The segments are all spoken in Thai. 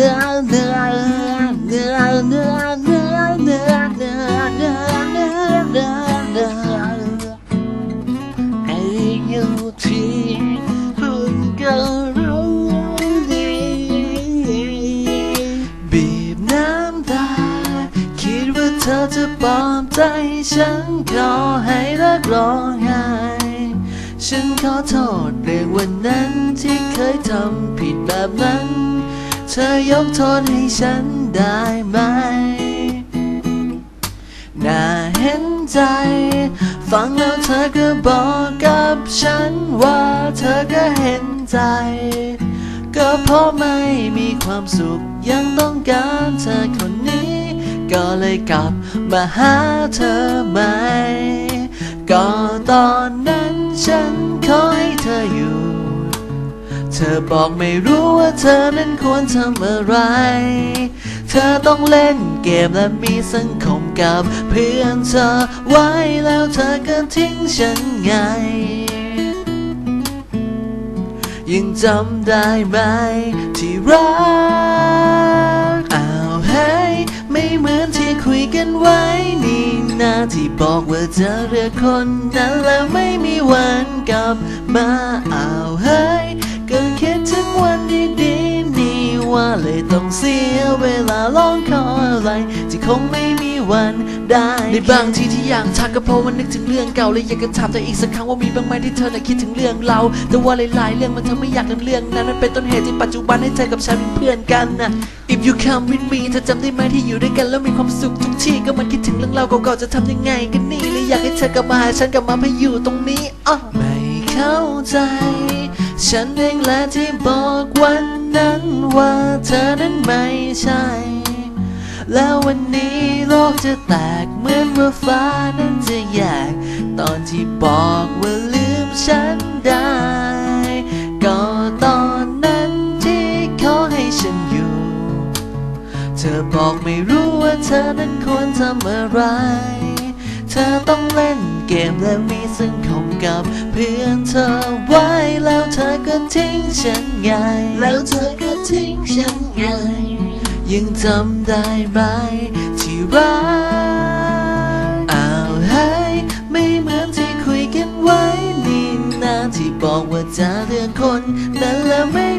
นื้อเนื้อเนื้อเนื้อเนื้อเนื้อเนื้อเนื้อเนื้อเนื้อเนื้อให้ยูทีคุณก็รู้ดีบีบน้ำตา คิดว่าเธอจะปลอบใจฉันขอให้เลิกร้องไห้ฉันขอโทษเรื่องวันนั้นที่เคยทำผิดแบบนั้น ธอยกโทษให้ฉันได้ไหม น่าเห็นใจ ฟังแล้วเธอก็บอกกับฉันว่าเธอก็เห็นใจ ก็เพราะไม่มีความสุขยังต้องการเธอคนนี้ ก็เลยกลับมาหาเธอใหม่ ก็ตอนนั้นฉัน ธอบอกไม่รู้ว่าเธอนั้นควรทำอะไร เธอต้องเล่นเกมและมีสังคมกับเพื่อนเธอไว้แล้วเธอก็ทิ้งฉันไง ยังจำได้ไหมที่รักอ้าวเฮ้ยไม่เหมือนที่คุยกันไว้นี่นาที่บอกว่าเธอเลือกคนนั้นแล้วไม่มีวันกลับมาอ้าวเฮ้ย วันดีๆนี่ว่าเลยต้องเสียเวลาร้องขออะไรที่คงไม่มีวันได้ในบางทีที่อยากทักก็เพราะว่านึกถึงเรื่องเก่าเลยอยากจะถามเธออีกสักครั้งว่ามีบ้างไหมที่เธอน่ะคิดถึงเรื่องเรา แต่ว่าหลายๆเรื่องมันทำให้อยากลืมเรื่องนั้นมันเป็นต้นเหตุที่ปัจจุบันให้เธอกับฉันเป็นเพื่อนกันนะ If you come with me เธอจำได้ไหมที่อยู่ด้วยกันแล้วมีความสุขทุกที่ก็มันคิดถึงเรื่องเราเก่าๆจะทำยังไงกันนี่เลยอยากให้เธอกลับมาหาฉันกลับมาเพื่ออยู่ตรงนี้อะไม่เข้าใจ ฉันเองแหละที่บอกวันนั้นว่าเธอนั้นไม่ใช่ แล้ววันนี้โลกจะแตกเหมือนว่าฟ้านั้นจะแยก ตอนที่บอกว่าลืมฉันได้ ก็ตอนนั้นที่ขอให้ฉันอยู่ เธอบอกไม่รู้ว่าเธอนั้นควรทำอะไร เธอต้องเล่นเกมและมีสังคมกับเพื่อนเธอไว้แล้วเธอก็ทิ้งฉันไง แล้วเธอก็ทิ้งฉันไง ยังจำได้ไหมที่รักอ้าวเฮ้ยไม่เหมือนที่คุยกันไว้นี่นาที่บอกว่าจะเลือกคนนั้นแล้วไม่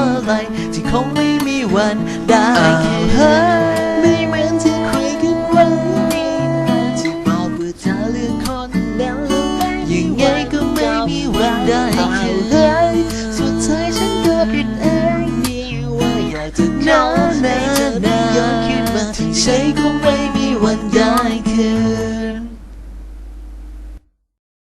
อะไรที่คงไม่มีวันได้แคืนเฮ้ยไม่เหมือนที่คุยกันไว้นี่นาที่บอกว่าจะเลือกคนแล้วแล้วยังไงก็ไม่มีวันได้คืนเฮ้ยสุดท้ายฉันก็ผิดเองนี่ว่าอยากจะนอนในเธอได้ย้อนคืนมาใช่คงไม่มีวันได้คื